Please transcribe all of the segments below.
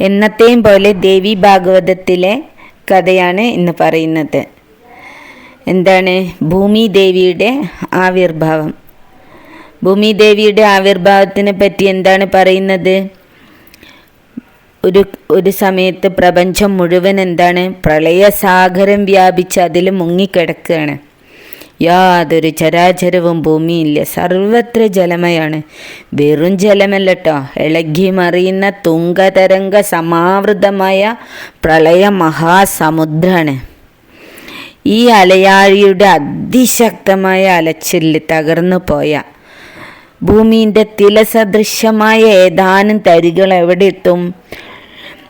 എന്നത്തെയും പോലെ ദേവി ഭാഗവതത്തിലെ കഥയാണ് ഇന്ന് പറയുന്നത്. എന്താണ്? ഭൂമി ദേവിയുടെ ആവിർഭാവം. ഭൂമി ദേവിയുടെ ആവിർഭാവത്തിനെ പറ്റി എന്താണ് പറയുന്നത്? ഒരു ഒരു സമയത്ത് പ്രപഞ്ചം മുഴുവൻ എന്താണ്? പ്രളയസാഗരം വ്യാപിച്ച് അതിൽ മുങ്ങിക്കിടക്കുകയാണ്. യാതൊരു ചരാചരവും ഭൂമിയില്ല. സർവത്ര ജലമയാണ്. വെറും ജലമല്ലട്ടോ. ഇളകി മറിയുന്ന തുങ്കതരംഗ സമാവൃതമായ പ്രളയ മഹാസമുദ്രാണ്. ഈ അലയാഴിയുടെ അതിശക്തമായ അലച്ചിൽ തകർന്നു പോയ ഭൂമിന്റെ തിലസദൃശമായ ഏതാനും തരികൾ എവിടെ എത്തും?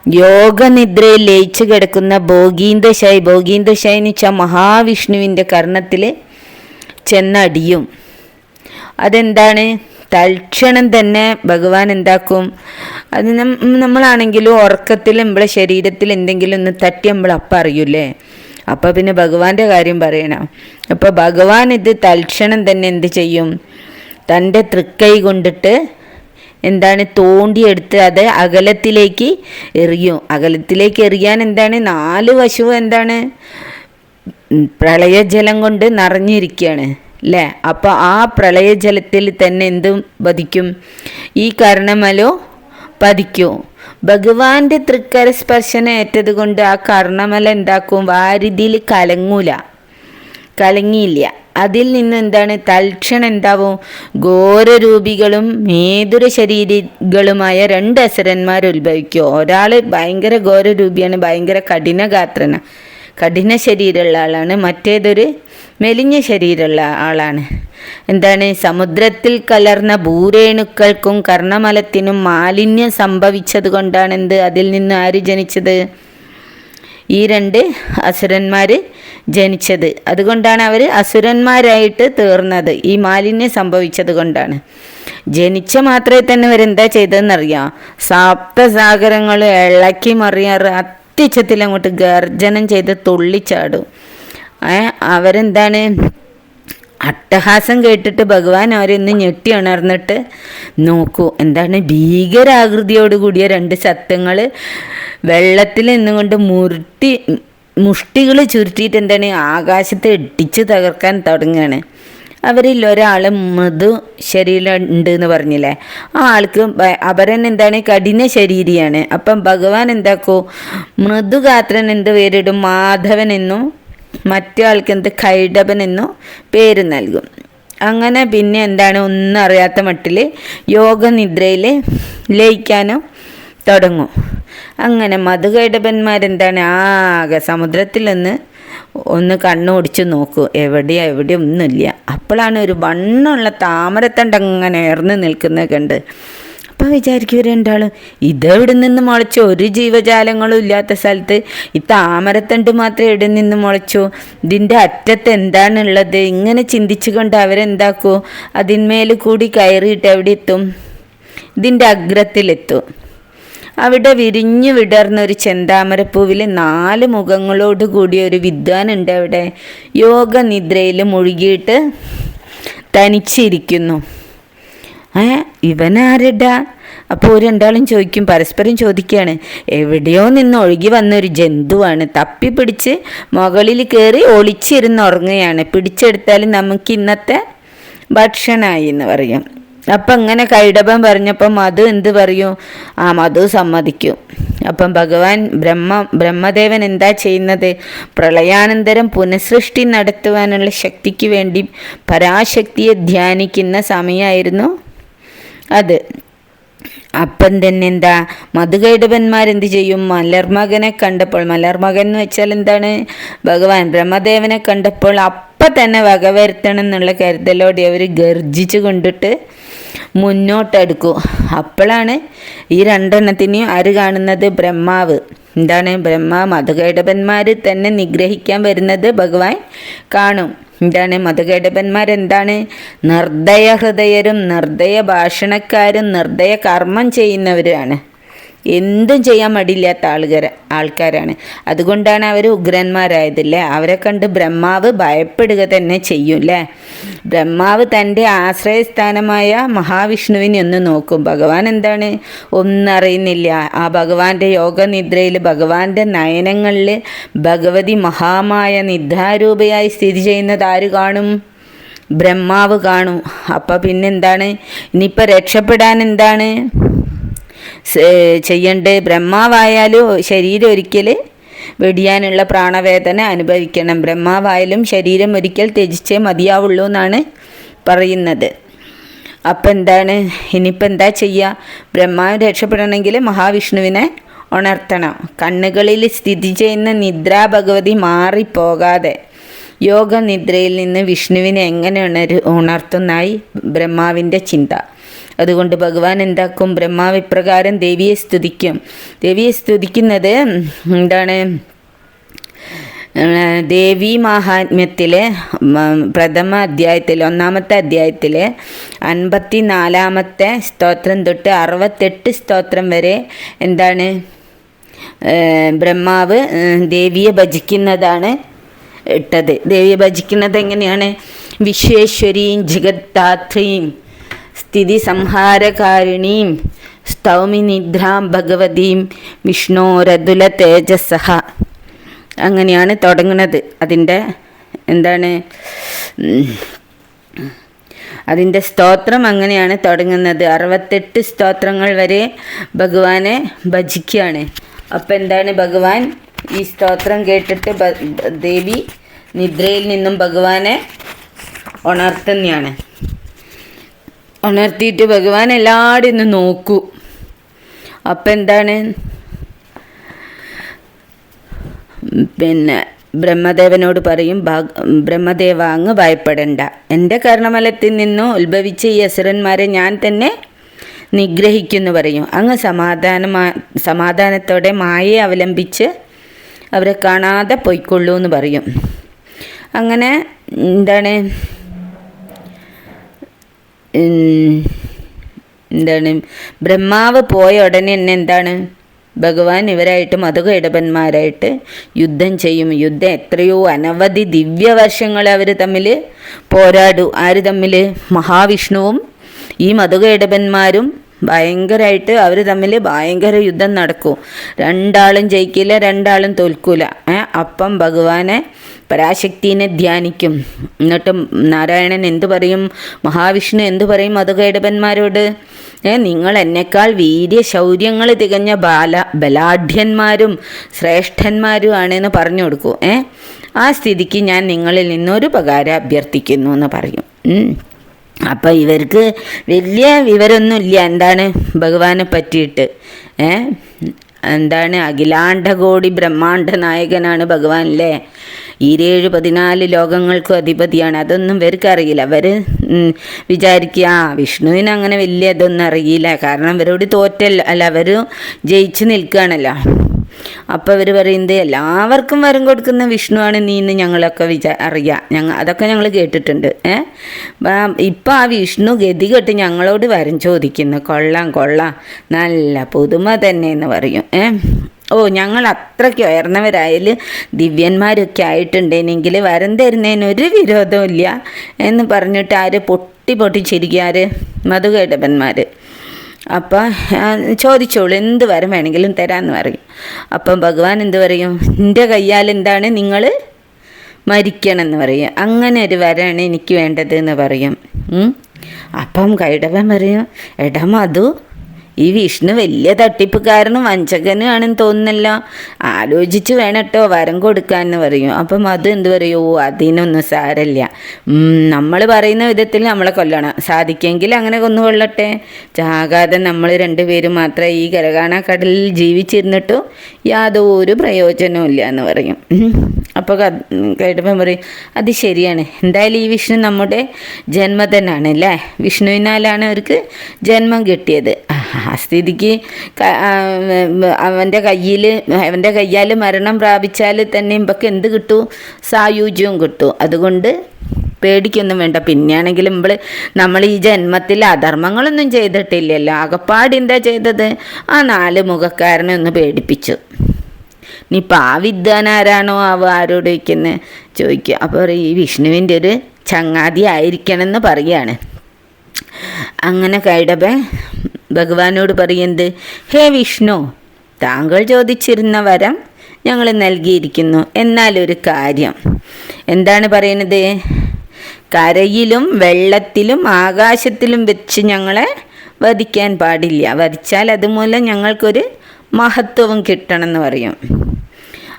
യോഗനിദ്രയിൽ ലയിച്ചു കിടക്കുന്ന ഭോഗീന്ദ്രശൈ ഭോഗീന്ദ്രശൈനിച്ച എന്ന് വെച്ചാൽ മഹാവിഷ്ണുവിന്റെ ചെന്നടിയും. അതെന്താണ്? തൽക്ഷണം തന്നെ ഭഗവാൻ എന്താക്കും? അത് നമ്മളാണെങ്കിലും ഉറക്കത്തിൽ നമ്മളെ ശരീരത്തിൽ എന്തെങ്കിലും ഒന്ന് തട്ടി നമ്മൾ അപ്പം അറിയൂലേ അപ്പം പിന്നെ ഭഗവാന്റെ കാര്യം പറയണം. അപ്പം ഭഗവാൻ ഇത് തൽക്ഷണം തന്നെ എന്ത് ചെയ്യും? തന്റെ തൃക്കൈ കൊണ്ടിട്ട് എന്താണ്? തോണ്ടിയെടുത്ത് അത് അകലത്തിലേക്ക് എറിയും. അകലത്തിലേക്ക് എറിയാൻ എന്താണ്? നാല് വശവും എന്താണ്? പ്രളയജലം കൊണ്ട് നിറഞ്ഞിരിക്കുകയാണ് അല്ലേ അപ്പോൾ ആ പ്രളയജലത്തിൽ തന്നെ എന്തും പതിക്കും? ഈ കർണമലോ പതിക്കും? ഭഗവാന്റെ തൃക്കര സ്പർശനം ഏറ്റത് കൊണ്ട് ആ കർണമല എന്താക്കും? വാരിതിയിൽ കലങ്ങൂല കലങ്ങിയില്ല. അതിൽ നിന്ന് എന്താണ്? തൽക്ഷണം എന്താവും? ഘോരരൂപികളും മേതുര ശരീരങ്ങളുമായ രണ്ട് അസുരന്മാർ ഉത്ഭവിക്കും. ഒരാൾ ഭയങ്കര ഘോരരൂപിയാണ് ഭയങ്കര കഠിനഗാത്രന. കഠിന ശരീരമുള്ള ആളാണ്. മറ്റേതൊരു മെലിഞ്ഞ ശരീരമുള്ള ആളാണ്. എന്താണ്? സമുദ്രത്തിൽ കലർന്ന ഭൂരേണുക്കൾക്കും കർണമലത്തിനും മാലിന്യം സംഭവിച്ചത് കൊണ്ടാണ് എന്ത് അതിൽ നിന്ന് ആര് ജനിച്ചത്? ഈ രണ്ട് അസുരന്മാർ ജനിച്ചത്. അതുകൊണ്ടാണ് അവർ അസുരന്മാരായിട്ട് തീർന്നത്. ഈ മാലിന്യം സംഭവിച്ചത് കൊണ്ടാണ് ജനിച്ച മാത്രമേ തന്നെ അവരെന്താ ചെയ്തതെന്നറിയാം? സാപ്തസാഗരങ്ങൾ ഇളക്കി മറിയാറ് അത്യുച്ചത്തിൽ അങ്ങോട്ട് ഗർജനം ചെയ്ത് തുള്ളിച്ചാടും. അവരെന്താണ്? അട്ടഹാസം കേട്ടിട്ട് ഭഗവാൻ അവരൊന്ന് ഞെട്ടി ഉണർന്നിട്ട് നോക്കൂ എന്താണ് ഭീകരാകൃതിയോട് കൂടിയ രണ്ട് സത്യങ്ങൾ വെള്ളത്തിൽ നിന്നുകൊണ്ട് മുരുട്ടി മുഷ്ടികൾ ചുരുട്ടിയിട്ട് എന്താണ് ആകാശത്തെ ഇടിച്ച് തകർക്കാൻ തുടങ്ങുകയാണ്. അവരിൽ ഒരാൾ മൃദു ശരീരമുണ്ട് എന്ന് പറഞ്ഞില്ലേ? ആ ആൾക്ക് അപരൻ എന്താണ്? കഠിന ശരീരിയാണ്. അപ്പം ഭഗവാൻ എന്താക്കൂ? മൃദുഗാത്രൻ എന്ത് പേരിടും? മാധവൻ എന്നും മറ്റേ ആൾക്ക് എന്ത്? കൈഡപൻ എന്നും പേര് നൽകും. അങ്ങനെ പിന്നെ എന്താണ്? ഒന്നും അറിയാത്ത മട്ടിൽ യോഗനിദ്രയിൽ ലയിക്കാനും തുടങ്ങും. അങ്ങനെ മധുകൈഡപന്മാരെന്താണ് ആകെ സമുദ്രത്തിൽ നിന്ന് ഒന്ന് കണ്ണോടിച്ച് നോക്കൂ. എവിടെയാ? എവിടെയും? ഒന്നുമില്ല. അപ്പോഴാണ് ഒരു വണ്ണമുള്ള താമരത്തണ്ട് അങ്ങനെ ഉയർന്നു നിൽക്കുന്നത് കണ്ട്. അപ്പം വിചാരിക്കും രണ്ടാളും ഇതെവിടെ നിന്ന് മുളച്ചു? ഒരു ജീവജാലങ്ങളും ഇല്ലാത്ത സ്ഥലത്ത് ഈ താമരത്തണ്ട് മാത്രം എവിടെ നിന്ന് മുളച്ചു? ഇതിന്റെ അറ്റത്ത് എന്താണുള്ളത്? ഇങ്ങനെ ചിന്തിച്ചു കൊണ്ട് അവരെന്താക്കൂ? അതിന്മേൽ കൂടി കയറിയിട്ട് എവിടെ എത്തും? ഇതിന്റെ അഗ്രത്തിലെത്തും. അവിടെ വിരിഞ്ഞു വിടർന്ന ഒരു ചെന്താമരപ്പൂവിൽ നാല് മുഖങ്ങളോട് കൂടിയ ഒരു വിദ്വാനുണ്ട് അവിടെ. യോഗ നിദ്രയിൽ മുഴുകിയിട്ട് തനിച്ചിരിക്കുന്നു. ഏ ഇവനാരടാ? അപ്പോൾ രണ്ടാളും ചോദിക്കും പരസ്പരം ചോദിക്കുകയാണ് എവിടെയോ നിന്ന് ഒഴുകി വന്ന ഒരു ജന്തുവാണ്. തപ്പി പിടിച്ച് മുകളിൽ കയറി ഒളിച്ചിരുന്ന് ഉറങ്ങുകയാണ്. പിടിച്ചെടുത്താൽ നമുക്ക് ഇന്നത്തെ ഭക്ഷണമായി എന്ന് പറയും. അപ്പം ഇങ്ങനെ കൈടപം പറഞ്ഞപ്പം മധു എന്ത് പറയും? ആ മധു സമ്മതിക്കും. അപ്പം ഭഗവാൻ ബ്രഹ്മ ബ്രഹ്മദേവൻ എന്താ ചെയ്യുന്നത്? പ്രളയാനന്തരം പുനഃസൃഷ്ടി നടത്തുവാനുള്ള ശക്തിക്ക് വേണ്ടി പരാശക്തിയെ ധ്യാനിക്കുന്ന സമയമായിരുന്നു അത്. അപ്പം തന്നെ എന്താ? മധുകൈടവന്മാരെന്ത് ചെയ്യും? മലർമകനെ കണ്ടപ്പോൾ മലർമകൻ എന്ന് വെച്ചാൽ എന്താണ്? ഭഗവാൻ ബ്രഹ്മദേവനെ കണ്ടപ്പോൾ അപ്പം തന്നെ വകവരുത്തണം എന്നുള്ള കരുതലോടെ അവർ ഗർജിച്ച് കൊണ്ടിട്ട് മുന്നോട്ടെടുക്കും. അപ്പോഴാണ് ഈ രണ്ടെണ്ണത്തിനെയും ആര് കാണുന്നത്? ബ്രഹ്മാവ്. എന്താണ്? ബ്രഹ്മ മതകേടപന്മാർ തന്നെ നിഗ്രഹിക്കാൻ വരുന്നത് ഭഗവാൻ കാണും. എന്താണ്? മതകേടപന്മാരെന്താണ് നിർദ്ദയ ഹൃദയരും നിർദ്ദയ ഭാഷണക്കാരും നിർദ്ദയ കർമ്മം ചെയ്യുന്നവരുമാണ്. എന്തും ചെയ്യാൻ മടിയില്ലാത്ത ആളുകാര ആൾക്കാരാണ്. അതുകൊണ്ടാണ് അവർ ഉഗ്രന്മാരായതല്ലേ? അവരെ കണ്ട് ബ്രഹ്മാവ് ഭയപ്പെടുക തന്നെ ചെയ്യും അല്ലേ ബ്രഹ്മാവ് തന്റെ ആശ്രയസ്ഥാനമായ മഹാവിഷ്ണുവിനെ ഒന്ന് നോക്കും. ഭഗവാൻ എന്താണ്? ഒന്നും അറിയുന്നില്ല. ആ ഭഗവാന്റെ യോഗനിദ്രയിൽ ഭഗവാന്റെ നയനങ്ങളിൽ ഭഗവതി മഹാമായ നിദ്രാരൂപയായി സ്ഥിതി ചെയ്യുന്നത് ആര് കാണും? ബ്രഹ്മാവ് കാണും. അപ്പം പിന്നെന്താണ്? ഇനിയിപ്പോൾ രക്ഷപ്പെടാൻ എന്താണ്? ചെയ്യേണ്ടത് ബ്രഹ്മാവായാലും ശരീരം ഒരിക്കൽ വെടിയാനുള്ള പ്രാണവേദന അനുഭവിക്കണം. ബ്രഹ്മാവായാലും ശരീരം ഒരിക്കൽ ത്യജിച്ചേ മതിയാവുള്ളൂ എന്നാണ് പറയുന്നത്. അപ്പം എന്താണ്? ഇനിയിപ്പോൾ എന്താ ചെയ്യുക ബ്രഹ്മാവ് രക്ഷപ്പെടണമെങ്കിൽ മഹാവിഷ്ണുവിനെ ഉണർത്തണം. കണ്ണുകളിൽ സ്ഥിതി ചെയ്യുന്ന നിദ്രാ ഭഗവതി മാറിപ്പോകാതെ യോഗനിദ്രയിൽ നിന്ന് വിഷ്ണുവിനെ എങ്ങനെ ഉണർ ഉണർത്തുന്നായി ബ്രഹ്മാവിന്റെ ചിന്ത. അതുകൊണ്ട് ഭഗവാൻ എന്താക്കും? ബ്രഹ്മാവ് ഇപ്രകാരം ദേവിയെ സ്തുതിക്കും. ദേവിയെ സ്തുതിക്കുന്നത് എന്താണ്? ദേവി മഹാത്മ്യത്തിലെ പ്രഥമ അധ്യായത്തിൽ ഒന്നാമത്തെ അധ്യായത്തിൽ അൻപത്തി നാലാമത്തെ സ്തോത്രം തൊട്ട് അറുപത്തെട്ട് സ്തോത്രം വരെ എന്താണ്? ബ്രഹ്മാവ് ദേവിയെ ഭജിക്കുന്നതാണ് ഇട്ടത്. ദേവിയെ ഭജിക്കുന്നത് എങ്ങനെയാണ്? വിശ്വേശ്വരിയും ജഗത്താത്രീം സ്ഥിതി സംഹാരകാരിണീം സ്തൗമി നിദ്രാം ഭഗവതീം വിഷ്ണോരതുല തേജസ്സഹ അങ്ങനെയാണ് തുടങ്ങുന്നത്. അതിന്റെ എന്താണ്? അതിന്റെ സ്തോത്രം അങ്ങനെയാണ് തുടങ്ങുന്നത്. അറുപത്തെട്ട് സ്തോത്രങ്ങൾ വരെ ഭഗവാനെ ഭജിക്കുകയാണ്. അപ്പം എന്താണ് ഭഗവാൻ? ഈ സ്തോത്രം കേട്ടിട്ട് ദേവി നിദ്രയിൽ നിന്നും ഭഗവാനെ ഉണർത്തുന്നതാണ് ഉണർത്തിയിട്ട് ഭഗവാൻ എല്ലാവരും ഇന്ന് നോക്കൂ. അപ്പം എന്താണ്? പിന്നെ ബ്രഹ്മദേവനോട് പറയും ബ്രഹ്മദേവ അങ്ങ് ഭയപ്പെടണ്ട. എന്റെ കർണമലത്തിൽ നിന്നും ഉത്ഭവിച്ച ഈ അസുരന്മാരെ ഞാൻ തന്നെ നിഗ്രഹിക്കുന്നു പറയും. അങ്ങ് സമാധാനമാ സമാധാനത്തോടെ മായയെ അവലംബിച്ച് അവരെ കാണാതെ പോയിക്കൊള്ളൂ എന്ന് പറയും. അങ്ങനെ എന്താണ്? എന്താണ്? ബ്രഹ്മാവ് പോയ ഉടനെ തന്നെ എന്താണ്? ഭഗവാൻ ഇവരായിട്ട് മധുകൈടപന്മാരായിട്ട് യുദ്ധം ചെയ്യും. യുദ്ധം എത്രയോ അനവധി ദിവ്യവർഷങ്ങൾ അവർ തമ്മിൽ പോരാടും. ആര് തമ്മിൽ മഹാവിഷ്ണുവും ഈ മധുകൈടപന്മാരും ഭയങ്കരമായിട്ട് അവർ തമ്മിൽ ഭയങ്കര യുദ്ധം നടക്കും. രണ്ടാളും ജയിക്കില്ല രണ്ടാളും തോൽക്കൂല. അപ്പം ഭഗവാനെ പരാശക്തിനെ ധ്യാനിക്കും. എന്നിട്ട് നാരായണൻ എന്തു പറയും? മഹാവിഷ്ണു എന്തു പറയും മധുകൈടപന്മാരോട് ഏ നിങ്ങൾ എന്നെക്കാൾ വീര്യ ശൗര്യങ്ങൾ തികഞ്ഞ ബാല ബലാഢ്യന്മാരും ശ്രേഷ്ഠന്മാരും ശ്രേഷ്ഠന്മാരുമാണെന്ന് പറഞ്ഞു കൊടുക്കും. ഏ ആ സ്ഥിതിക്ക് ഞാൻ നിങ്ങളിൽ നിന്നൊരു പകാര അഭ്യർത്ഥിക്കുന്നു എന്ന് പറയും. അപ്പം ഇവർക്ക് വലിയ വിവരമൊന്നുമില്ല. എന്താണ് ഭഗവാനെ പറ്റിയിട്ട്? ഏ? എന്താണ് അഖിലാണ്ടകോടി ബ്രഹ്മാണ്ട നായകനാണ് ഭഗവാൻ അല്ലേ? ഈരേഴ് പതിനാല് ലോകങ്ങൾക്കും അധിപതിയാണ്. അതൊന്നും ഇവർക്ക് അറിയില്ല. അവർ വിചാരിക്കുക ആ വിഷ്ണുവിന് അങ്ങനെ വലിയ ഇതൊന്നും അറിയില്ല. കാരണം ഇവരോട് തോറ്റല്ല. അല്ല അവർ ജയിച്ച് നിൽക്കുകയാണല്ലോ. അപ്പോൾ അവർ പറയുന്നത് എല്ലാവർക്കും വരം കൊടുക്കുന്ന വിഷ്ണുവാണ് നീ എന്ന് ഞങ്ങളൊക്കെ വിചാ അറിയാം. ഞങ്ങൾ അതൊക്കെ ഞങ്ങൾ കേട്ടിട്ടുണ്ട്. ഏ? ഇപ്പം ആ വിഷ്ണു ഗതി കെട്ട് ഞങ്ങളോട് വരം ചോദിക്കുന്നു. കൊള്ളാം കൊള്ളാം. നല്ല പുതുമ തന്നെ എന്ന് പറയും. ഏ? ഓ ഞങ്ങൾ അത്രയ്ക്ക് ഉയർന്നവരായാൽ ദിവ്യന്മാരൊക്കെ ആയിട്ടുണ്ടെങ്കിൽ വരം തരുന്നതിന് ഒരു വിരോധമില്ല എന്ന് പറഞ്ഞിട്ട് ആര് പൊട്ടി പൊട്ടി ചിരിക്കാറ് അപ്പം ചോദിച്ചോളൂ എന്ത് വരം വേണമെങ്കിലും തരാമെന്ന് പറയും. അപ്പം ഭഗവാൻ എന്ത് പറയും? എന്റെ കയ്യാൽ എന്താണ് നിങ്ങൾ മരിക്കണം എന്ന് പറയും. അങ്ങനെ ഒരു വരാണ് എനിക്ക് വേണ്ടത് എന്ന് പറയും. അപ്പം കൈടവൻ പറയും എടാ മധു ഈ വിഷ്ണു വലിയ തട്ടിപ്പുകാരനും വഞ്ചകനും ആണെന്ന് തോന്നുന്നല്ലോ. ആലോചിച്ച് വേണം കേട്ടോ വരം കൊടുക്കാമെന്ന് പറയും. അപ്പം അത് എന്ത് പറയൂ? അതിനൊന്നും സാരല്ല. നമ്മൾ പറയുന്ന വിധത്തിൽ നമ്മളെ കൊല്ലണം. സാധിക്കെങ്കിൽ അങ്ങനെ കൊന്നു കൊള്ളട്ടെ ചാകാതെ നമ്മൾ രണ്ടുപേരും മാത്രം ഈ കരകാണ കടലിൽ ജീവിച്ചിരുന്നിട്ടും യാതൊരു പ്രയോജനവും ഇല്ല എന്ന് പറയും അപ്പോൾ കേട്ടപ്പം പറയും അത് ശരിയാണ്. എന്തായാലും ഈ വിഷ്ണു നമ്മുടെ ജന്മതനാണ് അല്ലേ? വിഷ്ണുവിനാലാണ് അവർക്ക് ജന്മം കിട്ടിയത്. ആ സ്ഥിതിക്ക് അവന്റെ കയ്യിൽ അവന്റെ കയ്യാൽ മരണം പ്രാപിച്ചാൽ തന്നെ ഇമ്പക്ക് എന്ത് കിട്ടും? സായുജ്യവും കിട്ടും. അതുകൊണ്ട് പേടിക്കൊന്നും വേണ്ട. പിന്നെയാണെങ്കിലും നമ്മൾ നമ്മൾ ഈ ജന്മത്തിൽ അധർമ്മങ്ങളൊന്നും ചെയ്തിട്ടില്ലല്ലോ. ആകപ്പാട് എന്താ ചെയ്തത്? ആ നാല് മുഖക്കാരനെ ഒന്ന് പേടിപ്പിച്ചു. ഇനിയിപ്പോൾ ആ വിദ്വാൻ ആരാണോ അവ ആരോട് വയ്ക്കുന്നത് ചോദിക്കുക അപ്പോൾ ഈ വിഷ്ണുവിന്റെ ഒരു ചങ്ങാതി ആയിരിക്കണം എന്ന് അങ്ങനെ കൈടബ ഭഗവാനോട് പറയുന്നത് ഹേ വിഷ്ണു താങ്കൾ ചോദിച്ചിരുന്ന വരം ഞങ്ങൾ നൽകിയിരിക്കുന്നു. എന്നാലൊരു കാര്യം. എന്താണ് പറയുന്നത് കരയിലും വെള്ളത്തിലും ആകാശത്തിലും വെച്ച് ഞങ്ങളെ വധിക്കാൻ പാടില്ല. വധിച്ചാൽ അതുമൂലം ഞങ്ങൾക്കൊരു മഹത്വവും കിട്ടണമെന്ന് പറയും.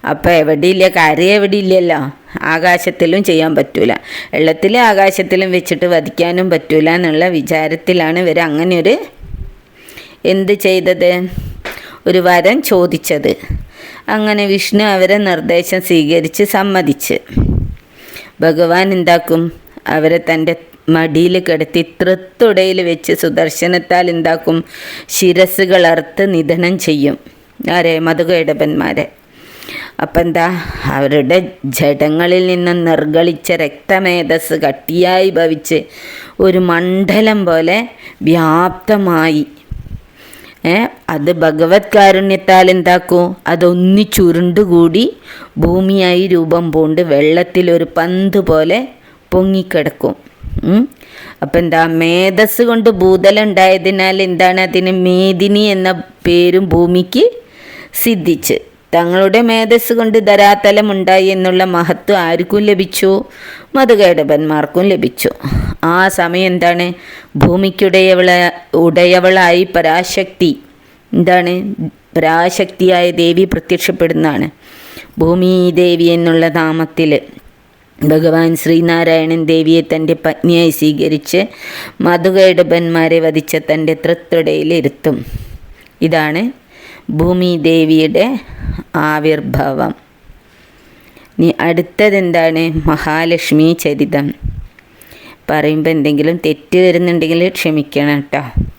അപ്പോൾ എവിടെയില്ല? കര എവിടെയില്ലല്ലോ? ആകാശത്തിലും ചെയ്യാൻ പറ്റൂല. വെള്ളത്തിലും ആകാശത്തിലും വെച്ചിട്ട് വധിക്കാനും പറ്റൂല എന്നുള്ള വിചാരത്തിലാണ് ഇവർ അങ്ങനെ ഒരു എന്ത് ചെയ്തത്? ഒരു വരം ചോദിച്ചത്. അങ്ങനെ വിഷ്ണു അവരെ നിർദ്ദേശം സ്വീകരിച്ച് സമ്മതിച്ച്. ഭഗവാൻ എന്താക്കും? അവരെ തന്റെ മടിയിൽ കിടത്തി തൃത്തുടയിൽ വെച്ച് സുദർശനത്താൽ എന്താക്കും? ശിരസ്സുകൾ അറുത്ത് നിധനം ചെയ്യും. ആരെ? മധുകേടപന്മാരെ അപ്പം എന്താ? അവരുടെ ജഡങ്ങളിൽ നിന്ന് നിർഗളിച്ച രക്തമേധസ് കട്ടിയായി ഭവിച്ച് ഒരു മണ്ഡലം പോലെ വ്യാപ്തമായി അത് ഭഗവത് കാരുണ്യത്താൽ എന്താക്കൂ? അതൊന്നിച്ചുരുണ്ടുകൂടി ഭൂമിയായി രൂപം പൂണ്ട് വെള്ളത്തിൽ ഒരു പന്ത് പോലെ പൊങ്ങിക്കിടക്കും. അപ്പം എന്താ മേധസ് കൊണ്ട് ഭൂതലുണ്ടായതിനാൽ എന്താണ് അതിന് മേദിനി എന്ന പേരും ഭൂമിക്ക് സിദ്ധിച്ച്. തങ്ങളുടെ മേധസ് കൊണ്ട് ധരാതലം ഉണ്ടായി എന്നുള്ള മഹത്വം ആർക്കും ലഭിച്ചു? മതകേടപന്മാർക്കും ലഭിച്ചു. ആ സമയം എന്താണ്? ഭൂമിക്കുടയവള ഉടയവളായി പരാശക്തി എന്താണ്? പരാശക്തിയായ ദേവി പ്രത്യക്ഷപ്പെടുന്നതാണ്. ഭൂമി ദേവി എന്നുള്ള നാമത്തിൽ ഭഗവാൻ ശ്രീനാരായണൻ ദേവിയെ തന്റെ പത്നിയായി സ്വീകരിച്ച് മധുകൈടബന്മാരെ വധിച്ച തന്റെ തൃത്തൊടയിലിരുത്തും ഇതാണ് ഭൂമി ദേവിയുടെ ആവിർഭാവം. ഇനി അടുത്തതെന്താണ്? മഹാലക്ഷ്മി ചരിതം. പറയുമ്പോൾ എന്തെങ്കിലും തെറ്റ് വരുന്നുണ്ടെങ്കിൽ ക്ഷമിക്കണം കേട്ടോ.